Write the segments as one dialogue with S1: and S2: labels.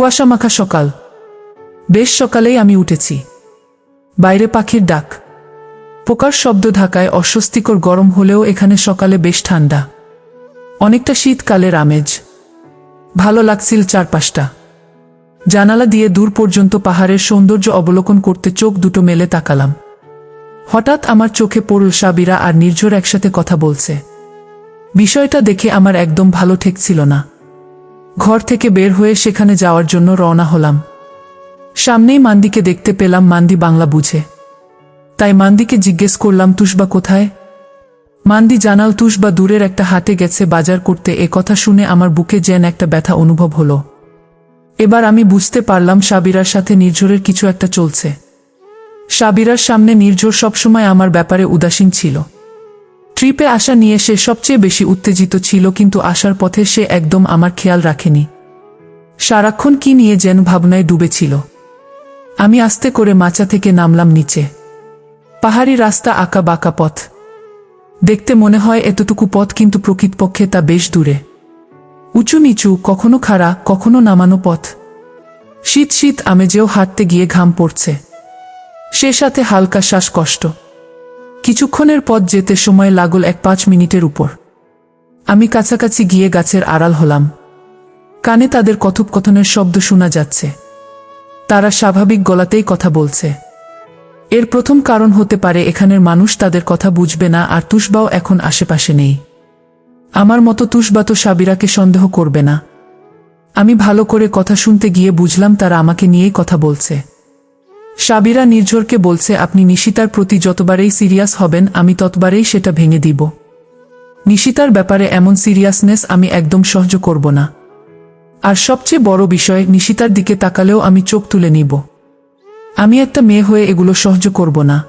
S1: কুয়াশা মাখা সকাল। বেশ সকালেই আমি উঠেছি। বাইরে পাখির ডাক। পোকার শব্দ ঢাকায় অস্বস্তিকর গরম হলেও এখানে সকালে বেশ ঠান্ডা। অনেকটা শীতকালের আমেজ। ভালো লাগছিল চারপাশটা। জানালা দিয়ে দূর পর্যন্ত পাহাড়ের সৌন্দর্য অবলোকন করতে চোখ দুটো মেলে তাকালাম। হঠাৎ আমার চোখে পড়ল সাবিরা আর নির্ঝর একসাথে কথা বলছে। বিষয়টা দেখে আমার একদম ভালো ঠেকছিল না। ঘর থেকে বের হয়ে সেখানে যাওয়ার জন্য রওনা হলাম। সামনেই মান্দিকে দেখতে পেলাম মান্দি বাংলা বুঝে। তাই মান্দিকে জিজ্ঞেস করলাম, তুষবা কোথায়? মান্দি জানাল, তুষবা দূরের একটা হাটে গেছে বাজার করতে। এ কথা শুনে আমার বুকে যেন একটা ব্যথা অনুভব হলো। এবার আমি বুঝতে পারলাম সাবিরার সাথে নির্ঝরের কিছু একটা চলছে। সাবিরার সামনে নির্ঝর সবসময় আমার ব্যাপারে উদাসীন ছিল। ট্রিপে আসা নিয়ে সে সবচেয়ে বেশি উত্তেজিত ছিল, কিন্তু আসার পথে সে একদম আমার খেয়াল রাখেনি। সারাক্ষণ কি নিয়ে যেন ভাবনায় ডুবেছিল। আমি আস্তে করে মাচা থেকে নামলাম নিচে। পাহাড়ি রাস্তা আঁকা বাঁকা পথ। দেখতে মনে হয় এতটুকু পথ কিন্তু প্রকৃতপক্ষে তা বেশ দূরে। উঁচু নিচু, কখনো খাড়া, কখনো নামানো পথ। শীত শীত আমেজেও হাঁটতে গিয়ে ঘাম পড়ছে। সে সাথে হালকা শ্বাসকষ্ট। কিছুক্ষণের পথ যেতে সময় লাগল এক পাঁচ মিনিটের উপর। আমি কাছাকাছি গিয়ে গাছের আড়াল হলাম। কানে তাদের কথোপকথনের শব্দ শোনা যাচ্ছে। তারা স্বাভাবিক গলাতেই কথা বলছে। এর প্রথম কারণ হতে পারে এখানের মানুষ তাদের কথা বুঝবে না আর তুষবাও এখন আশেপাশে নেই। আমার মতো তুষবা তো সাবিরাকে সন্দেহ করবে না। আমি ভালো করে কথা শুনতে গিয়ে বুঝলাম তারা আমাকে নিয়েই কথা বলছে। সাবিরা নির্ঝরকে বলছে, আপনি নিশিতার প্রতি যতবারেই সিরিয়াস হবেন, আমি ততবারেই সেটা ভেঙে দিব। নিশিতার ব্যাপারে এমন সিরিয়াসনেস আমি একদম সহ্য করব না। আর সবচেয়ে বড় বিষয়, নিশিতার দিকে তাকালেও আমি চোখ তুলে নিব। আমি একটা মেয়ে হয়ে এগুলো সহ্য করব না।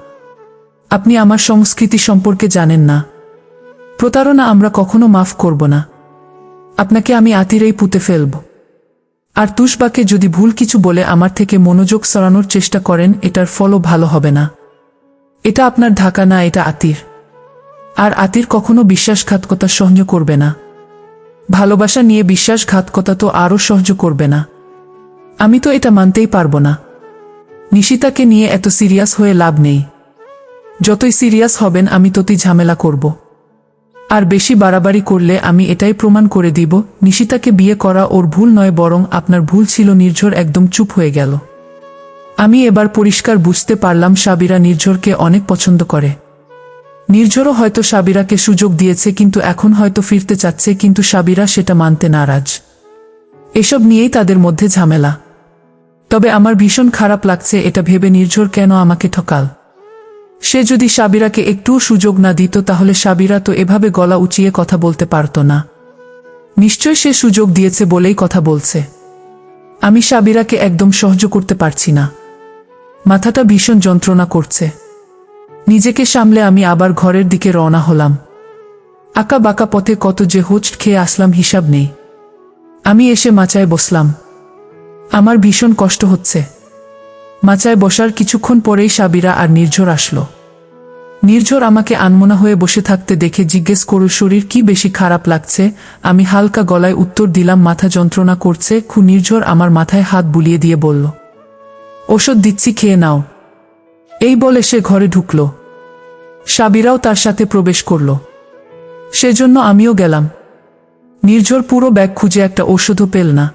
S1: আপনি আমার সংস্কৃতি সম্পর্কে জানেন না। প্রতারণা আমরা কখনো মাফ করব না। আপনাকে আমি আতিরেই পুঁতে ফেলব। আর তুষবাকে যদি ভুল কিছু বলে আমার থেকে মনোযোগ সরানোর চেষ্টা করেন, এটার ফলও ভালো হবে না। এটা আপনার ঢাকা না, এটা আতির। আর আতির কখনো বিশ্বাসঘাতকতা সহ্য করবে না। ভালোবাসা নিয়ে বিশ্বাসঘাতকতা তো আরও সহ্য করবে না। আমি তো এটা মানতেই পারব না। নিশিতাকে নিয়ে এত সিরিয়াস হয়ে লাভ নেই। যতই সিরিয়াস হবেন, আমি ততই ঝামেলা করব। আর বেশি বাড়াবাড়ি করলে আমি এটাই প্রমাণ করে দিব, নিশিতাকে বিয়ে করা ওর ভুল নয় বরং আপনার ভুল ছিল নির্ঝর একদম চুপ হয়ে গেল। আমি এবার পরিষ্কার বুঝতে পারলাম সাবিরা নির্ঝরকে অনেক পছন্দ করে। নির্ঝরও হয়তো সাবিরাকে সুযোগ দিয়েছে কিন্তু এখন হয়তো ফিরতে চাচ্ছে কিন্তু সাবিরা সেটা মানতে নারাজ। এসব নিয়েই তাদের মধ্যে ঝামেলা। তবে আমার ভীষণ খারাপ লাগছে এটা ভেবে নির্ঝর কেন আমাকে ঠকাল। সে যদি সাবিরাকে একটুও সুযোগ না দিত, তাহলে সাবিরা তো এভাবে গলা উঁচিয়ে কথা বলতে পারত না। নিশ্চয় সে সুযোগ দিয়েছে বলেই কথা বলছে। আমি সাবিরাকে একদম সহ্য করতে পারছি না। মাথাটা ভীষণ যন্ত্রণা করছে। নিজেকে সামলে আমি আবার ঘরের দিকে রওনা হলাম। আঁকা বাঁকা পথে কত যে হোচ খেয়ে আসলাম হিসাব নেই। আমি এসে মাচায় বসলাম। আমার ভীষণ কষ্ট হচ্ছে। মাচায় বসার কিছুক্ষণ পরেই সাবিরা আর নির্ঝর আসলো। নির্ঝর আমাকে আনমনা হয়ে বসে থাকতে দেখে জিজ্ঞেস করল, শরীর কি বেশি খারাপ লাগছে? আমি হালকা গলায় উত্তর দিলাম, মাথা যন্ত্রণা করছে। খু নির্ঝর আমার মাথায় হাত বুলিয়ে দিয়ে বলল, ওষুধ দিচ্ছি, খেয়ে নাও। এই বলে সে ঘরে ঢুকল। সাবিরাও তার সাথে প্রবেশ করল। সেজন্য আমিও গেলাম। নির্ঝর পুরো ব্যাগ খুঁজে একটা ওষুধও পেল না।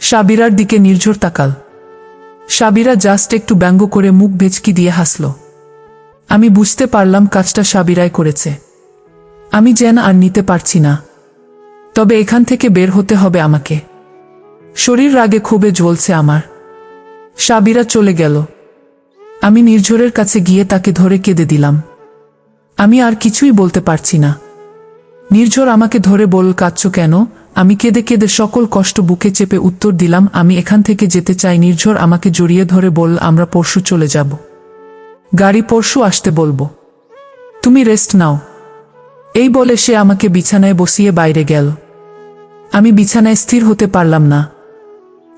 S1: সাবিরার দিকে নির্ঝর তাকাল। সাবিরা জাস্ট একটু ব্যঙ্গ করে মুখ ভেচকি দিয়ে হাসল। আমি বুঝতে পারলাম কাজটা সাবিরাই করেছে। আমি যেন আর নিতে পারছি না। তবে এখান থেকে বের হতে হবে আমাকে। শরীর রাগে খুবই জ্বলছে আমার। সাবিরা চলে গেল। আমি নির্ঝরের কাছে গিয়ে তাকে ধরে কেঁদে দিলাম। আমি আর কিছুই বলতে পারছি না। নির্ঝর আমাকে ধরে বল, কাঁদছ কেন? আমি কেঁদে কেঁদে সকল কষ্ট বুকে চেপে উত্তর দিলাম, আমি এখান থেকে যেতে চাই, নির্ঝর আমাকে জড়িয়ে ধরে বল, আমরা পরশু চলে যাব। গাড়ি পরশু আসতে বলব। তুমি রেস্ট নাও। এই বলে সে আমাকে বিছানায় বসিয়ে বাইরে গেল। আমি বিছানায় স্থির হতে পারলাম না।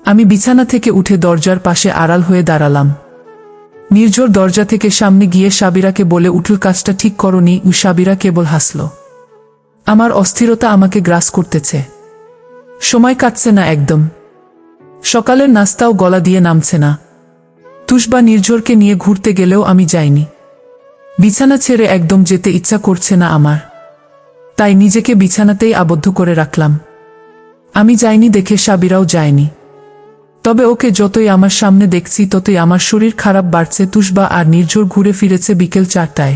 S1: আমি বিছানা থেকে উঠে দরজার পাশে আড়াল হয়ে দাঁড়ালাম। নির্ঝর দরজা থেকে সামনে গিয়ে সাবিরাকে বলে, উঠল, কাজটা ঠিক করনি। সাবিরা কেবল হাসল। আমার অস্থিরতা আমাকে গ্রাস করতেছে। সময় কাটছে না একদম। সকালের নাস্তাও গলা দিয়ে নামছে না। তুষবা নির্ঝরকে নিয়ে ঘুরতে গেলেও আমি যাইনি। বিছানা ছেড়ে একদম যেতে ইচ্ছা করছে না আমার। তাই নিজেকে বিছানাতেই আবদ্ধ করে রাখলাম। আমি যাইনি দেখে সাবিরাও যায়নি। তবে ওকে যতই আমার সামনে দেখছি, ততই আমার শরীর খারাপ বাড়ছে, তুষবা আর নির্ঝর ঘুরে ফিরেছে বিকেল চারটায়।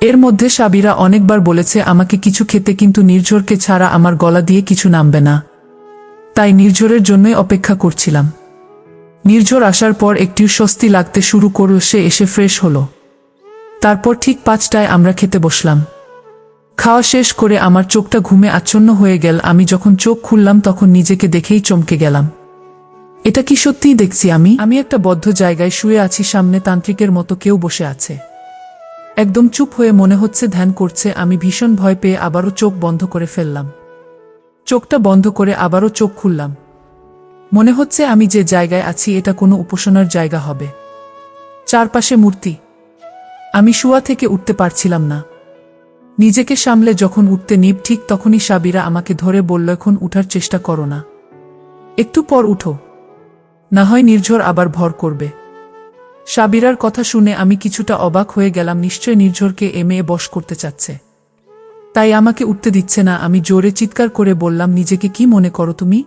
S1: এর মধ্যে সাবিরা অনেকবার বলেছে, আমাকে কিছু খেতে কিন্তু নির্ঝরকে ছাড়া আমার গলা দিয়ে কিছু নামবে না। তাই নির্ঝরের জন্যই অপেক্ষা করছিলাম। নির্ঝর আসার পর একটু স্বস্তি লাগতে শুরু করল, সে এসে ফ্রেশ হলো। তারপর ঠিক পাঁচটায় আমরা খেতে বসলাম। খাওয়া শেষ করে আমার চোখটা ঘুমে আচ্ছন্ন হয়ে গেল। আমি যখন চোখ খুললাম, তখন নিজেকে দেখেই চমকে গেলাম। এটা কি সত্যিই দেখছি আমি? আমি একটা বদ্ধ জায়গায় শুয়ে আছি, সামনে তান্ত্রিকের মতো কেউ বসে আছে। একদম চুপ হয়ে মনে হচ্ছে ধ্যান করছে, আমি ভীষণ ভয় পেয়ে আবারও চোখ বন্ধ করে ফেললাম। চোখটা বন্ধ করে আবারও চোখ খুললাম। মনে হচ্ছে আমি যে জায়গায় আছি, এটা কোনো উপাসনার জায়গা হবে। চারপাশে মূর্তি। আমি শুয়া থেকে উঠতে পারছিলাম না। নিজেকে সামলে যখন উঠতে নিব, ঠিক তখনই সাবিরা আমাকে ধরে বলল, এখন উঠার চেষ্টা করো না। একটু পর উঠো। না হয় নির্ঝর আবার ভর করবে। সাবিরার কথা শুনে আমি কিছুটা অবাক হয়ে গেলাম, নিশ্চয় নির্ঝরকে এ মেয়ে বশ করতে চাচ্ছে। তাই আমাকে উঠতে দিচ্ছে না, আমি জোরে চিৎকার করে বললাম, নিজেকে কি মনে করো তুমি?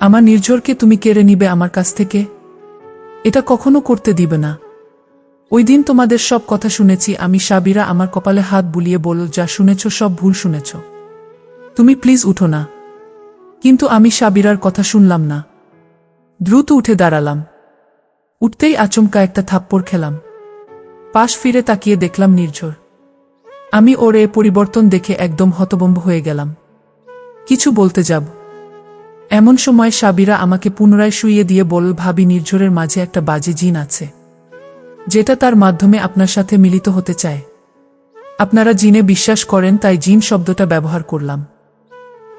S1: আমার নির্ঝরকে তুমি কেড়ে নিবে আমার কাছ থেকে? এটা কখনো করতে দিবে না। ওই দিন তোমাদের সব কথা শুনেছি, আমি সাবিরা আমার কপালে হাত বুলিয়ে বলল যা শুনেছ সব ভুল শুনেছ। তুমি প্লিজ উঠো না। কিন্তু আমি সাবিরার কথা শুনলাম না। দ্রুত উঠে দাঁড়ালাম। উঠতেই আচমকা একটা থাপ্পড় খেলাম। পাশ ফিরে তাকিয়ে দেখলাম নির্ঝর। আমি ওর এ পরিবর্তন দেখে একদম হতবম্ব হয়ে গেলাম। কিছু বলতে যাব। এমন সময় সাবিরা আমাকে পুনরায় শুইয়ে দিয়ে বলল, ভাবি, নির্ঝরের মাঝে একটা বাজে জিন আছে, যেটা তার মাধ্যমে আপনার সাথে মিলিত হতে চায়। আপনারা জিনে বিশ্বাস করেন, তাই জিন শব্দটা ব্যবহার করলাম।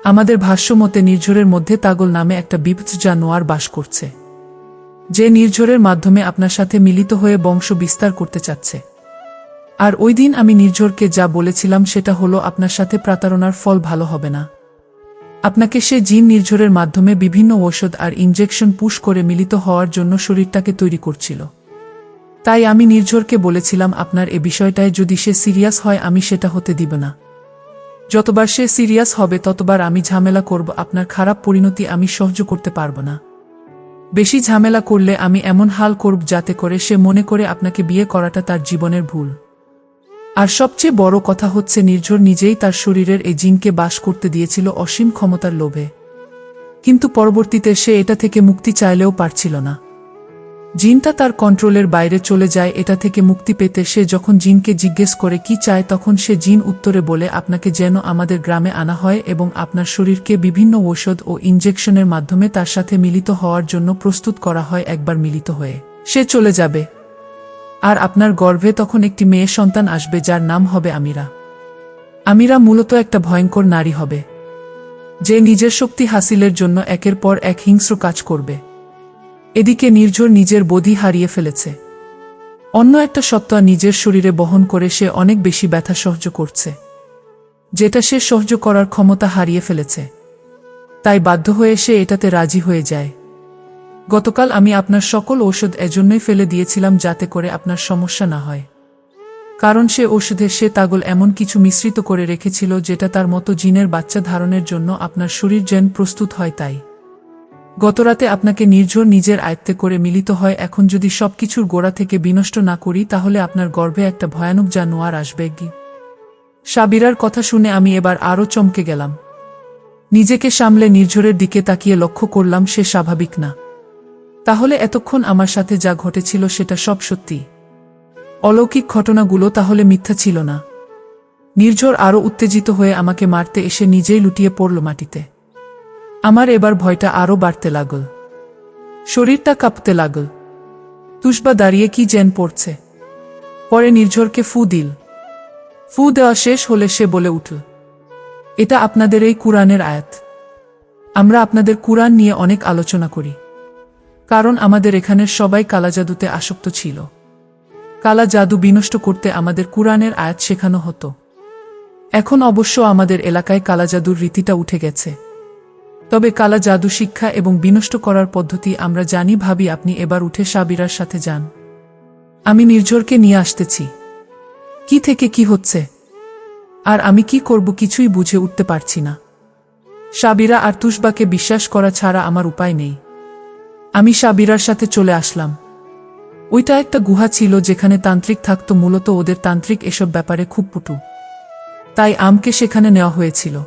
S1: আমাদের ভাষ্য মতে নির্ঝরের মধ্যে তাগল নামে একটা বিপদ জানোয়ার বাস করছে। যে নির্ঝরের মাধ্যমে আপনার সাথে মিলিত হয়ে বংশ বিস্তার করতে চাচ্ছে। আর ওই দিন আমি নির্ঝরকে যা বলেছিলাম সেটা হলো, আপনার সাথে প্রতারণার ফল ভালো হবে না। আপনাকে সে জিন নির্ঝরের মাধ্যমে বিভিন্ন ঔষধ আর ইনজেকশন পুশ করে মিলিত হওয়ার জন্য শরীরটাকে তৈরি করছিল। তাই আমি নির্ঝরকে বলেছিলাম, আপনার এ বিষয়টায় যদি সে সিরিয়াস হয়, আমি সেটা হতে দিব না। যতবার সে সিরিয়াস হবে, ততবার আমি ঝামেলা করব, আপনার খারাপ পরিণতি আমি সহ্য করতে পারব না। বেশি ঝামেলা করলে আমি এমন হাল করব যাতে করে সে মনে করে আপনাকে বিয়ে করাটা তার জীবনের ভুল। আর সবচেয়ে বড় কথা হচ্ছে নির্ঝর নিজেই তার শরীরের এই জিনকে বাস করতে দিয়েছিল অসীম ক্ষমতার লোভে। কিন্তু পরবর্তীতে সে এটা থেকে মুক্তি চাইলেও পারছিল না। জিনটা তার কন্ট্রোলের বাইরে চলে যায়, এটা থেকে মুক্তি পেতে সে যখন জিনকে জিজ্ঞেস করে কি চায়, তখন সে জিন উত্তরে বলে, আপনাকে যেন আমাদের গ্রামে আনা হয় এবং আপনার শরীরকে বিভিন্ন ঔষধ ও ইনজেকশনের মাধ্যমে তার সাথে মিলিত হওয়ার জন্য প্রস্তুত করা হয়, একবার মিলিত হয়ে। সে চলে যাবে। আর আপনার গর্ভে তখন একটি মেয়ে সন্তান আসবে, যার নাম হবে আমিরা। আমিরা মূলত একটা ভয়ঙ্কর নারী হবে, যে নিজের শক্তি হাসিলের জন্য একের পর এক হিংস্র কাজ করবে। এদিকে নির্ঝর নিজের বধি হারিয়ে ফেলেছে। অন্য একটা সত্তা নিজের শরীরে বহন করে সে অনেক বেশি ব্যথা সহ্য করছে। যেটা সে সহ্য করার ক্ষমতা হারিয়ে ফেলেছে। তাই বাধ্য হয়ে সে এটাতে রাজি হয়ে যায়। গতকাল আমি আপনার সকল ঔষধ এজন্যই ফেলে দিয়েছিলাম যাতে করে আপনার সমস্যা না হয়। কারণ সে ওষুধে সে তাগল এমন কিছু মিশ্রিত করে রেখেছিল যেটা তার মতো জিনের বাচ্চা ধারণের জন্য আপনার শরীর যেন প্রস্তুত হয় তাই। গতরাতে আপনাকে নির্ঝর নিজের আয়ত্তে করে মিলিত হয়, এখন যদি সবকিছুর গোড়া থেকে বিনষ্ট না করি, তাহলে আপনার গর্ভে একটা ভয়ানক জানোয়ার আসবে কি? সাবিরার কথা শুনে আমি এবার আরও চমকে গেলাম। নিজেকে সামলে নির্ঝরের দিকে তাকিয়ে লক্ষ্য করলাম, সে স্বাভাবিক না। তাহলে এতক্ষণ আমার সাথে যা ঘটেছিল সেটা সব সত্যি। অলৌকিক ঘটনাগুলো তাহলে মিথ্যা ছিল না। নির্ঝর আরও উত্তেজিত হয়ে আমাকে মারতে এসে নিজেই লুটিয়ে পড়ল মাটিতে। আমার এবার ভয়টা আরও বাড়তে লাগল। শরীরটা কাঁপতে লাগল। তুষবা দাঁড়িয়ে কি জেন পড়ছে। পরে নির্ঝরকে ফু দিল। ফু দেওয়া শেষ হলে সে বলে উঠল, এটা আপনাদের এই কুরআনের আয়াত। আমরা আপনাদের কুরআন নিয়ে অনেক আলোচনা করি। কারণ আমাদের এখানের সবাই কালা জাদুতে আসক্ত ছিল। কালা জাদু বিনষ্ট করতে আমাদের কুরআনের আয়াত শেখানো হতো। এখন অবশ্য আমাদের এলাকায় কালা জাদুর রীতিটা উঠে গেছে। তবে কালা জাদু শিক্ষা এবং বিনষ্ট করার পদ্ধতি আমরা জানি, ভাবি আপনি এবার উঠে সাবিরার সাথে যান। আমি নির্ঝরকে নিয়ে আসতেছি। কি থেকে কি হচ্ছে? আর আমি কি করব কিছুই বুঝে উঠতে পারছি না। সাবিরা আর তুষবাকে বিশ্বাস করা ছাড়া আমার উপায় নেই। আমি সাবিরার সাথে চলে আসলাম। ওইটা একটা গুহা ছিল যেখানে তান্ত্রিক থাকতো, মূলত ওদের তান্ত্রিক এসব ব্যাপারে খুব পুটু। তাই আমকে সেখানে নেওয়া হয়েছিল।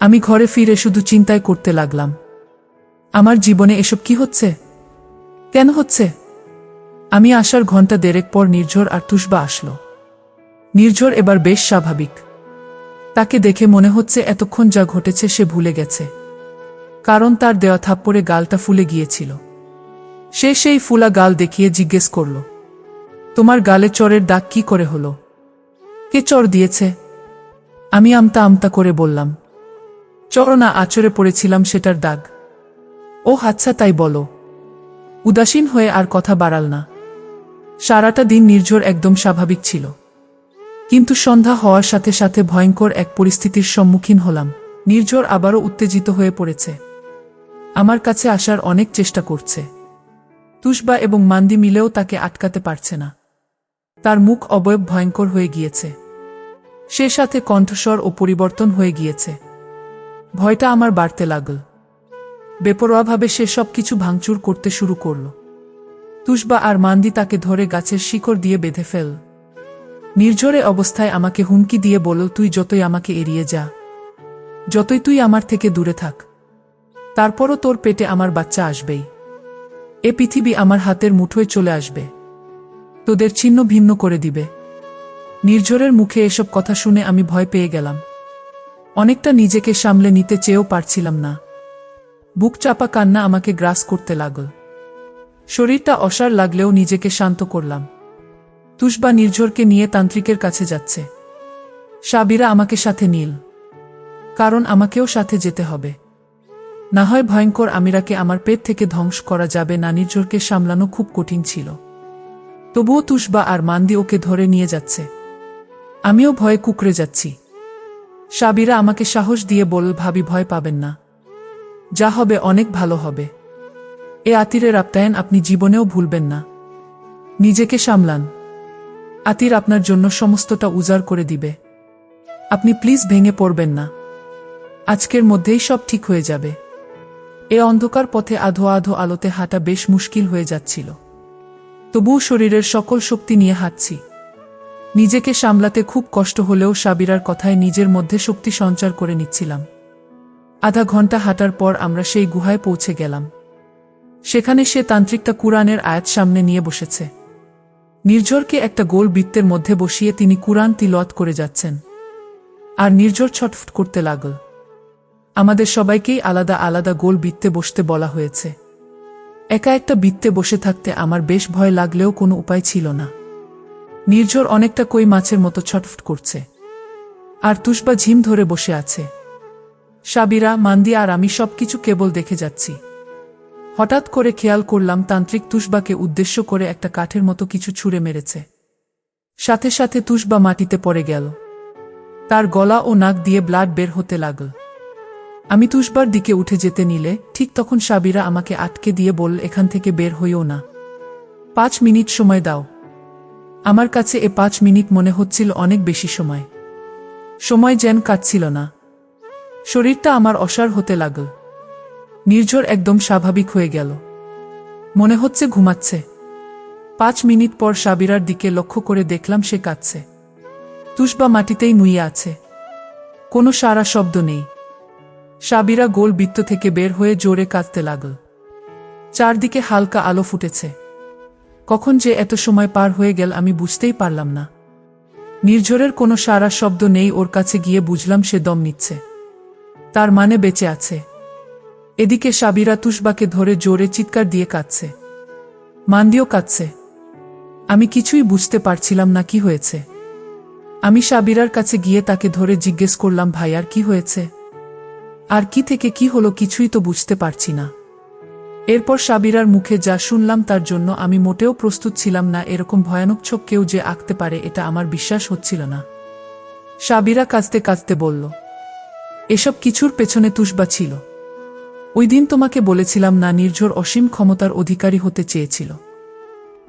S1: আমি ঘরে ফিরে শুধু চিন্তায় করতে লাগলাম। আমার জীবনে এসব কি হচ্ছে? কেন হচ্ছে? আমি আসার ঘণ্টা দেড়েক পর নির্ঝর আর তুষবা আসলো। নির্ঝর এবার বেশ স্বাভাবিক। তাকে দেখে মনে হচ্ছে এতক্ষণ যা ঘটেছে সে ভুলে গেছে। কারণ তার দেওয়া থাপ্পড়ে গালটা ফুলে গিয়েছিল। সে সেই ফুলা গাল দেখিয়ে জিজ্ঞেস করল, তোমার গালে চরের দাগ কি করে হলো? কে চর দিয়েছে? আমি আমতা আমতা করে বললাম চরনা আচরে পড়েছিলাম সেটার দাগ। ও আচ্ছা তাই বলো। উদাসীন হয়ে আর কথা বাড়াল না। সারাটা দিন নির্ঝর একদম স্বাভাবিক ছিল। কিন্তু সন্ধ্যা হওয়ার সাথে সাথে ভয়ঙ্কর এক পরিস্থিতির সম্মুখীন হলাম। নির্ঝর আবারও উত্তেজিত হয়ে পড়েছে। আমার কাছে আসার অনেক চেষ্টা করছে। তুষবা এবং মান্দি মিলেও তাকে আটকাতে পারছে না। তার মুখ অবয়ব ভয়ঙ্কর হয়ে গিয়েছে। সে সাথে কণ্ঠস্বর ও পরিবর্তন হয়ে গিয়েছে। ভয়টা আমার বাড়তে লাগল। বেপরোয়াভাবে সে সব কিছু ভাঙচুর করতে শুরু করল। তুষবা আর মান্দি তাকে ধরে গাছের শিকড় দিয়ে বেঁধে ফেল। নির্ঝরে অবস্থায় আমাকে হুমকি দিয়ে বলল, তুই যতই আমাকে এড়িয়ে যা। যতই তুই আমার থেকে দূরে থাক। তারপরও তোর পেটে আমার বাচ্চা আসবেই। এ পৃথিবী আমার হাতের মুঠোয় চলে আসবে। তোদের ছিন্ন ভিন্ন করে দিবে। নির্ঝরের মুখে এসব কথা শুনে আমি ভয় পেয়ে গেলাম। অনেকটা নিজেকে সামলে নিতে চেয়েও পারছিলাম না। বুক চাপা কান্না আমাকে গ্রাস করতে লাগল। শরীরটা অসার লাগলেও নিজেকে শান্ত করলাম। তুষবা নির্ঝরকে নিয়ে তান্ত্রিকের কাছে যাচ্ছে। সাবিরা আমাকে সাথে নীল। কারণ আমাকেও সাথে যেতে হবে। না হয় ভয়ঙ্কর আমিরাকে আমার পেট থেকে ধ্বংস করা যাবে না, নির্ঝরকে সামলানো খুব কঠিন ছিল। তবুও তুষবা আর মান্দি ওকে ধরে নিয়ে যাচ্ছে। আমিও ভয়ে কুকড়ে যাচ্ছি। সাবিরা আমাকে সাহস দিয়ে বল ভাবি, ভয় পাবেন না। যা হবে অনেক ভালো হবে। এ আতিরের আপ্যায়ন আপনি জীবনেও ভুলবেন না। নিজেকে সামলান। আতির আপনার জন্য সমস্তটা উজাড় করে দিবে। আপনি প্লিজ ভেঙে পড়বেন না। আজকের মধ্যেই সব ঠিক হয়ে যাবে। এ অন্ধকার পথে আধো আধো আলোতে হাঁটা বেশ মুশকিল হয়ে যাচ্ছিল। তবুও শরীরের সকল শক্তি নিয়ে হাঁটছি। নিজেকে সামলাতে খুব কষ্ট হলেও সাবিরার কথায় নিজের মধ্যে শক্তি সঞ্চার করে নিচ্ছিলাম। আধা ঘণ্টা হাঁটার পর আমরা সেই গুহায় পৌঁছে গেলাম। সেখানে সে তান্ত্রিকটা কুরআনের আয়াত সামনে নিয়ে বসেছে। নির্ঝরকে একটা গোল বৃত্তের মধ্যে বসিয়ে তিনি কুরআন তিলত করে যাচ্ছেন। আর নির্ঝর ছটফট করতে লাগল। আমাদের সবাইকেই আলাদা আলাদা গোল বৃত্তে বসতে বলা হয়েছে। একা একটা বৃত্তে বসে থাকতে আমার বেশ ভয় লাগলেও কোনো উপায় ছিল না। নির্ঝর অনেকটা কই মাছের মতো ছটফট করছে। আর তুষবা ঝিম ধরে বসে আছে। সাবিরা, মান্দি আর আমি সবকিছু কেবল দেখে যাচ্ছি। হঠাৎ করে খেয়াল করলাম তান্ত্রিক তুষবাকে উদ্দেশ্য করে একটা কাঠের মতো কিছু ছুঁড়ে মেরেছে। সাথে সাথে তুষবা মাটিতে পড়ে গেল। তার গলা ও নাক দিয়ে ব্লাড বের হতে লাগল। আমি তুষবার দিকে উঠে যেতে নিলে ঠিক তখন সাবিরা আমাকে আটকে দিয়ে বলল, এখান থেকে বের হইও না। পাঁচ মিনিট সময় দাও। আমার কাছে এ পাঁচ মিনিট মনে হচ্ছিল অনেক বেশি সময়। সময় যেন কাটছিল না। শরীরটা আমার অসার হতে লাগল। নির্ঝর একদম স্বাভাবিক হয়ে গেল। মনে হচ্ছে ঘুমাচ্ছে। পাঁচ মিনিট পর সাবিরার দিকে লক্ষ্য করে দেখলাম সে কাঁদছে। তুষবা মাটিতেই নুইয়ে আছে। কোনো সারা শব্দ নেই। সাবিরা গোল বৃত্ত থেকে বের হয়ে জোরে কাঁদতে লাগল। চারদিকে হালকা আলো ফুটেছে। কখন যে এত সময় পার হয়ে গেল আমি বুঝতেই পারলাম না। নির্ঝরের কোনো সারা শব্দ নেই ওর কাছে গিয়ে বুঝলাম সে দম নিচ্ছে। তার মানে বেঁচে আছে। এদিকে সাবিরা তুষবাকে ধরে জোরে চিৎকার দিয়ে কাঁদছে। মান্দিও কাঁদছে। আমি কিছুই বুঝতে পারছিলাম না কি হয়েছে। আমি সাবিরার কাছে গিয়ে তাকে ধরে জিজ্ঞেস করলাম, ভাই, আর কি হয়েছে? আর কি থেকে কি হলো কিছুই তো বুঝতে পারছি না। এরপর সাবিরার মুখে যা শুনলাম তার জন্য আমি মোটেও প্রস্তুত ছিলাম না, এরকম ভয়ানক চোখ কেউ যে আঁকতে পারে এটা আমার বিশ্বাস হচ্ছিল না। সাবিরা কাঁদতে কাঁদতে বলল, এসব কিছুর পেছনে তুষবা ছিল। ওই দিন তোমাকে বলেছিলাম না নির্ঝর অসীম ক্ষমতার অধিকারী হতে চেয়েছিল।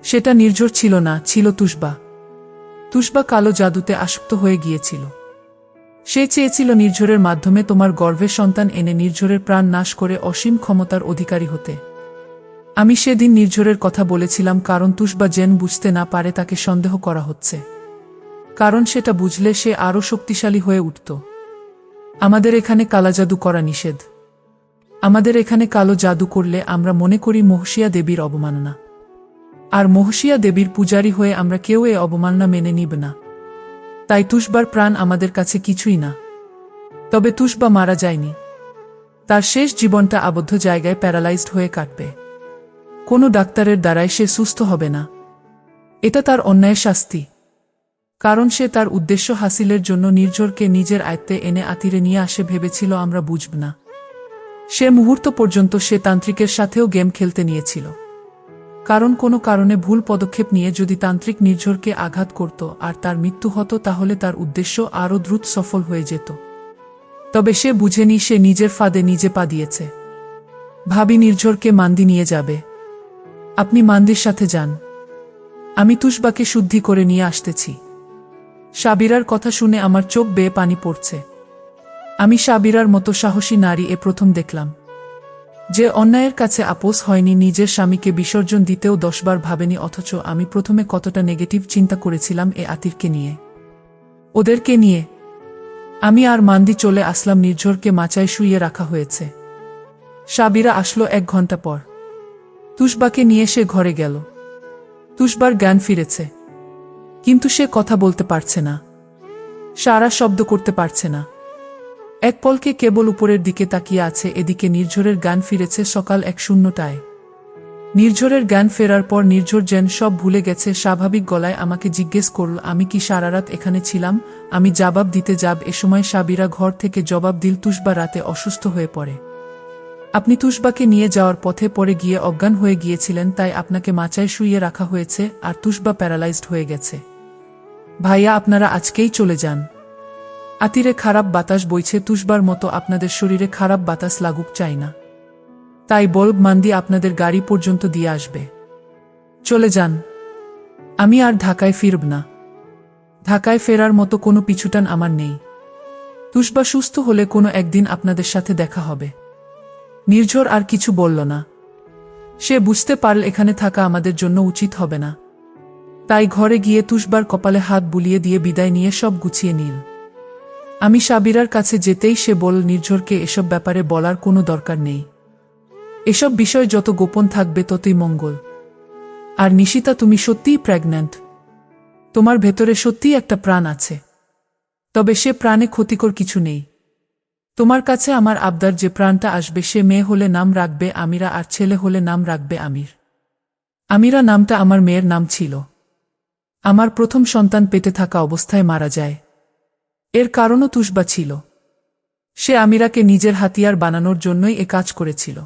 S1: সেটা নির্ঝর ছিল না, ছিল তুষবা। তুষবা কালো জাদুতে আসক্ত হয়ে গিয়েছিল। সে চেয়েছিল নির্ঝরের মাধ্যমে তোমার গর্ভের সন্তান এনে নির্ঝরের প্রাণ নাশ করে অসীম ক্ষমতার অধিকারী হতে। আমি সেদিন নির্ঝরের কথা বলেছিলাম কারণ তুষবা জেন বুঝতে না পারে তাকে সন্দেহ করা হচ্ছে। কারণ সেটা বুঝলে সে আরও শক্তিশালী হয়ে উঠত। আমাদের এখানে কালা জাদু করা নিষেধ। আমাদের এখানে কালো জাদু করলে আমরা মনে করি মহসিয়া দেবীর অবমাননা। আর মহসিয়া দেবীর পূজারী হয়ে আমরা কেউ এ অবমাননা মেনে নিব না। তাই তুষবার প্রাণ আমাদের কাছে কিছুই না। তবে তুষবা মারা যায়নি। তার শেষ জীবনটা আবদ্ধ জায়গায় প্যারালাইজড হয়ে কাটবে। কোনো ডাক্তারের দ্বারাই সে সুস্থ হবে না। এটা তার অন্যায় শাস্তি। কারণ সে তার উদ্দেশ্য হাসিলের জন্য নির্ঝরকে নিজের আয়ত্তে এনে আতিরে নিয়ে আসে ভেবেছিল আমরা বুঝব না। সে মুহূর্ত পর্যন্ত সে তান্ত্রিকের সাথেও গেম খেলতে নিয়েছিল। কারণ কোনো কারণে ভুল পদক্ষেপ নিয়ে যদি তান্ত্রিক নির্ঝরকে আঘাত করত আর তার মৃত্যু হতো তাহলে তার উদ্দেশ্য আরও দ্রুত সফল হয়ে যেত। তবে সে বুঝেনি সে নিজের ফাঁদে নিজে পা দিয়েছে। ভাবি নির্ঝরকে মান্দি নিয়ে যাবে। আপনি মান্দির সাথে যান। আমি তুষবাকে শুদ্ধি করে নিয়ে আসতেছি। সাবিরার কথা শুনে আমার চোখ বেয়ে পানি পড়ছে। আমি সাবিরার মতো সাহসী নারী এ প্রথম দেখলাম। যে অন্যায়ের কাছে আপোষ হয়নি, নিজের স্বামীকে বিসর্জন দিতেও দশবার ভাবেনি, অথচ আমি প্রথমে কতটা নেগেটিভ চিন্তা করেছিলাম এ আতিরকে নিয়ে। ওদেরকে নিয়ে। আমি আর মান্দি চলে আসলাম, নির্ঝরকে মাচায় শুইয়ে রাখা হয়েছে। সাবিরা আসলো এক ঘণ্টা পর। তুষবাকে নিয়ে সে ঘরে গেল। তুষবার জ্ঞান ফিরেছে। কিন্তু সে কথা বলতে পারছে না। সারা শব্দ করতে পারছে না। এক পলকে কেবল উপরের দিকে তাকিয়ে আছে, এদিকে নির্ঝরের গান ফিরেছে সকাল এক শূন্যটায় নির্ঝরের জ্ঞান ফেরার পর নির্ঝর যেন সব ভুলে গেছে, স্বাভাবিক গলায় আমাকে জিজ্ঞেস করল, আমি কি সারারাত এখানে ছিলাম? আমি জবাব দিতে যাব। এ সময় সাবিরা ঘর থেকে জবাব দিল, তুষবা রাতে অসুস্থ হয়ে পড়ে। আপনি তুষবাকে নিয়ে যাওয়ার পথে পরে গিয়ে অজ্ঞান হয়ে গিয়েছিলেন, তাই আপনাকে মাচায় শুইয়ে রাখা হয়েছে, আর তুষবা প্যারালাইজড হয়ে গেছে। ভাইয়া, আপনারা আজকেই চলে যান। আতিরে খারাপ বাতাস বইছে তুষবার মতো আপনাদের শরীরে খারাপ বাতাস লাগুক চাই না। তাই বলব মান্দি আপনাদের গাড়ি পর্যন্ত দিয়ে আসবে। চলে যান। আমি আর ঢাকায় ফিরব না। ঢাকায় ফেরার মতো কোনো পিছুটান আমার নেই। তুষবা সুস্থ হলে কোনো একদিন আপনাদের সাথে দেখা হবে। নির্ঝর আর কিছু বলল না। সে বুঝতে পারল এখানে থাকা আমাদের জন্য উচিত হবে না। তাই ঘরে গিয়ে তুষবার কপালে হাত বুলিয়ে দিয়ে বিদায় নিয়ে সব গুছিয়ে নিল। আমি সাবিরার কাছে যেতেই সে বল নির্ঝরকে এসব ব্যাপারে বলার কোনো দরকার নেই। এসব বিষয় যত গোপন থাকবে ততই মঙ্গল। আর নিশিতা, তুমি সত্যিই প্রেগন্যান্ট তোমার ভেতরে সত্যিই একটা প্রাণ আছে। তবে সে প্রাণে ক্ষতিকর কিছু নেই। তোমার কাছে আমার আবদার যে প্রাণটা আসবে, সে মেয়ে হলে নাম রাখবে আমিরা আর ছেলে হলে নাম রাখবে আমির। আমিরা নামটা আমার মেয়ের নাম ছিল। আমার প্রথম সন্তান পেতে থাকা অবস্থায় মারা যায়। এর কারণও তুষবা ছিল। সে আমিরাকে নিজের হাতিয়ার বানানোর জন্যই এ কাজ করেছিল।